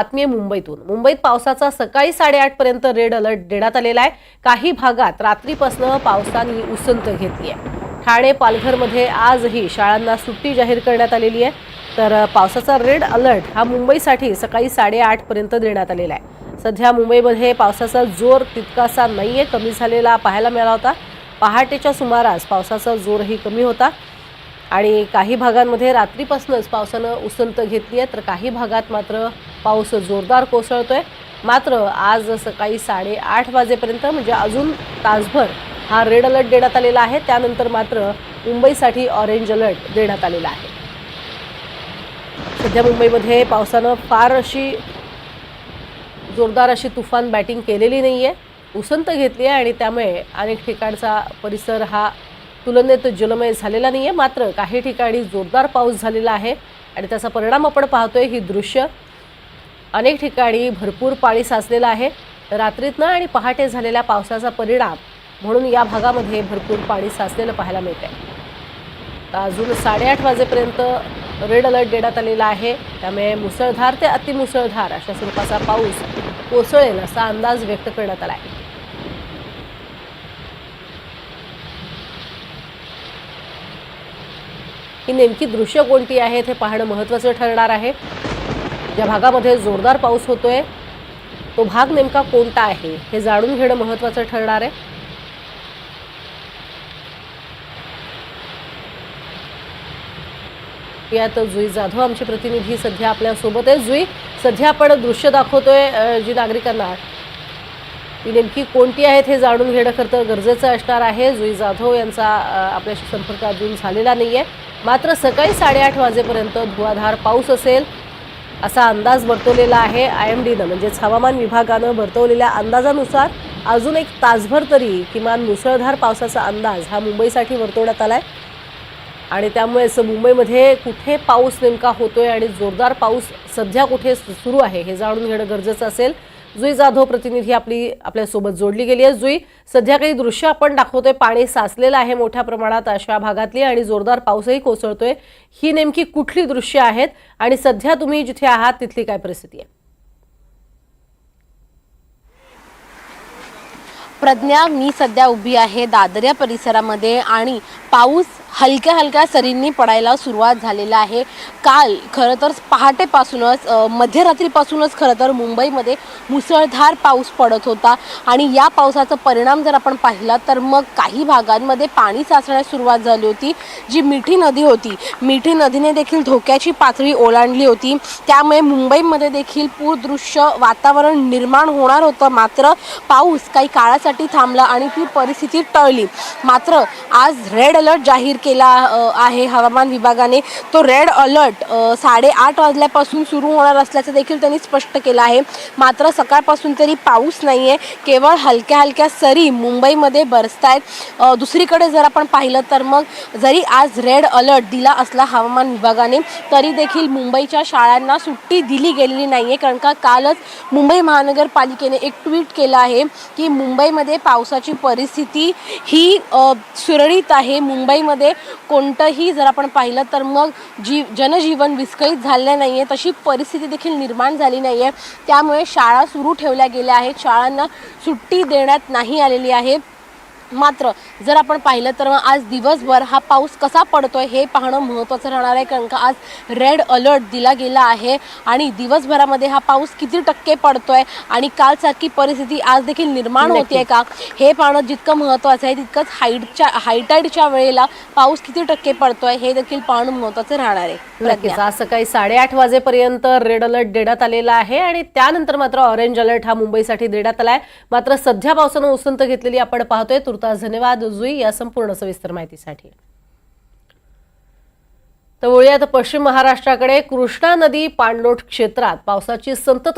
बातमी आहे मुंबईतून. मुंबईत पावसाचा सकाळी साडेआठ पर्यंत रेड अलर्ट देण्यात आलेला आहे. काही भागात रात्रीपासून पावसाने उसंत घेतली आहे ठाणे पालघरमध्ये आजही शाळांना सुट्टी जाहीर करण्यात आलेली आहे. तर पावसाचा रेड अलर्ट हा मुंबईसाठी सकाळी साडेआठ पर्यंत देण्यात आलेला आहे. सध्या मुंबईमध्ये पावसाचा जोर तितकासा नाही आहे कमी झालेला पाहायला मिळाला होता. पहाटेच्या सुमारास पावसाचा जोरही कमी होता. आणि काही भागांमध्ये रात्रीपासूनच पावसानं उसंत घेतली आहे तर काही भागात मात्र पाऊस जोरदार कोसळतोय. मात्र आज सकाळी साडेआठ वाजेपर्यंत म्हणजे अजून तासभर हा रेड अलर्ट देण्यात आलेला आहे. त्यानंतर मात्र मुंबईसाठी ऑरेंज अलर्ट देण्यात आलेला आहे. सध्या मुंबईमध्ये पावसानं फार अशी जोरदार अशी तुफान बॅटिंग केलेली नाही आहे उसंत घेतली आहे आणि त्यामुळे अनेक ठिकाणचा परिसर हा तुलनेत जलमय झालेला नाही आहे मात्र काही ठिकाणी जोरदार पाऊस झालेला आहे आणि त्याचा परिणाम आपण पाहतोय. ही दृश्य अनेक ठिकाणी भरपूर पाणी साचलेलं आहे. रात्रीतनं आणि पहाटे झालेल्या पावसाचा परिणाम म्हणून या भागामध्ये भरपूर पाणी साचलेलं पाहायला मिळत आहे तर अजून साडेआठ वाजेपर्यंत रेड अलर्ट देण्यात आलेला आहे. त्यामुळे मुसळधार ते अतिमुसळधार अशा स्वरूपाचा पाऊस कोसळेल असा अंदाज व्यक्त करण्यात आला आहे ही नेमकी दृश्य कोणती आहेत हे पाहणं महत्त्वाचं ठरणार आहे. ज्या भागामध्ये जोरदार पाऊस होतोय. तो भाग नेमका कोणता आहे हे जाणून घेणं महत्त्वाचं ठरणार आहे. यात जुई जाधव आमचे प्रतिनिधी सध्या आपल्यासोबत आहे जुई सध्या आपण दृश्य दाखवतोय जी नागरिकांना. ती नेमकी कोणती आहेत हे जाणून घेणं खरं तर गरजेचं असणार आहे. जुई जाधव यांचा आपल्याशी संपर्क अजून झालेला नाही आहे मात्र सकाळी साडेआठ वाजेपर्यंत धुवाधार पाऊस असेल. असा अंदाज वर्तवलेला आहे आय एम डीनं म्हणजेच हवामान विभागानं वर्तवलेल्या अंदाजानुसार अजून एक तासभर तरी किमान मुसळधार पावसाचा अंदाज हा मुंबईसाठी वर्तवण्यात आला आहे आणि त्यामुळेच मुंबईमध्ये कुठे पाऊस नेमका होतोय आणि जोरदार पाऊस सध्या कुठे सु- सुरू आहे हे जाणून घेणं गरजेचं असेल. जुई जाधव प्रतिनिधी आपली आपल्यासोबत जोडली गेली आहे. जुई सध्या काही दृश्य आपण दाखवतोय. पाणी साचलेलं आहे मोठ्या प्रमाणात अशा भागातली आणि जोरदार पाऊसही कोसळतोय. ही नेमकी कुठली दृश्य आहेत आणि सध्या तुम्ही जिथे आहात तिथली काय परिस्थिती आहे? प्रज्ञा मी सध्या उभी आहे दादर परिसरामध्ये आणि पाऊस हलक्या हलक्या सरींनी पडायला सुरुवात झालेला आहे. काल खरं तर पहाटेपासूनच मध्यरात्रीपासूनच खरं तर मुंबईमध्ये मुसळधार पाऊस पडत होता आणि या पावसाचा परिणाम जर आपण पाहिला तर मग काही भागांमध्ये पाणी साचण्यास सुरुवात झाली होती जी मिठी नदी होती. मिठी नदीने देखील धोक्याची पातळी ओलांडली होती. त्यामुळे मुंबईमध्ये देखील पूरदृश्य वातावरण निर्माण होणार होतं. मात्र पाऊस काही काळासाठी थांबला आणि ती परिस्थिती टळली. मात्र आज रेड अलर्ट जाहीर केला आहे हवामान विभागाने. तो रेड अलर्ट साडेआठ वाजल्यापासून सुरू होणार असल्याचं देखील त्यांनी स्पष्ट केलं आहे. मात्र सकाळपासून तरी पाऊस नाही आहे केवळ हलक्या हलक्या सरी मुंबईमध्ये बरसत आहेत दुसरीकडे जर आपण पाहिलं तर मग जरी आज रेड अलर्ट दिला असला हवामान विभागाने तरी देखील मुंबईच्या शाळांना सुट्टी दिली गेलेली नाही आहे कारण का कालच मुंबई महानगरपालिकेने एक ट्विट केलं आहे की मुंबईमध्ये पावसाची परिस्थिती ही सुरळीत आहे. मुंबईमध्ये कोणतंही जर आपण पाहिलं तर मग जी जनजीवन विस्कळीत झाले नाही आहे तशी परिस्थिती देखील निर्माण झाली नाही आहे त्यामुळे शाळा सुरू ठेवल्या गेल्या आहेत. शाळांना सुट्टी देण्यात नाही आलेली आहे. मात्र जर आपण पाहिलं तर मग आज दिवसभर हा पाऊस कसा पडतोय हे पाहणं महत्त्वाचं राहणार आहे कारण का आज रेड अलर्ट दिला गेला आहे आणि दिवसभरामध्ये हा पाऊस किती टक्के पडतोय आणि कालसारखी परिस्थिती आज देखील निर्माण होते का? हे पाहणं जितकं महत्त्वाचं आहे तितकंच हाईटच्या हायटाईडच्या वेळेला पाऊस किती टक्के पडतोय हे देखील पाहणं महत्त्वाचं राहणार आहे. आज सकाळी साडेआठ वाजेपर्यंत रेड अलर्ट देण्यात आलेला आहे आणि त्यानंतर मात्र ऑरेंज अलर्ट हा मुंबईसाठी देण्यात आलाय. मात्र सध्या पावसानं उसंत घेतलेली आपण पाहतोय तुर्तास धन्यवाद जुई या संपूर्ण सविस्तर माहितीसाठी. तर वळूयात पश्चिम महाराष्ट्राकडे. कृष्णा नदी पाणलोट क्षेत्रात पावसाची संतत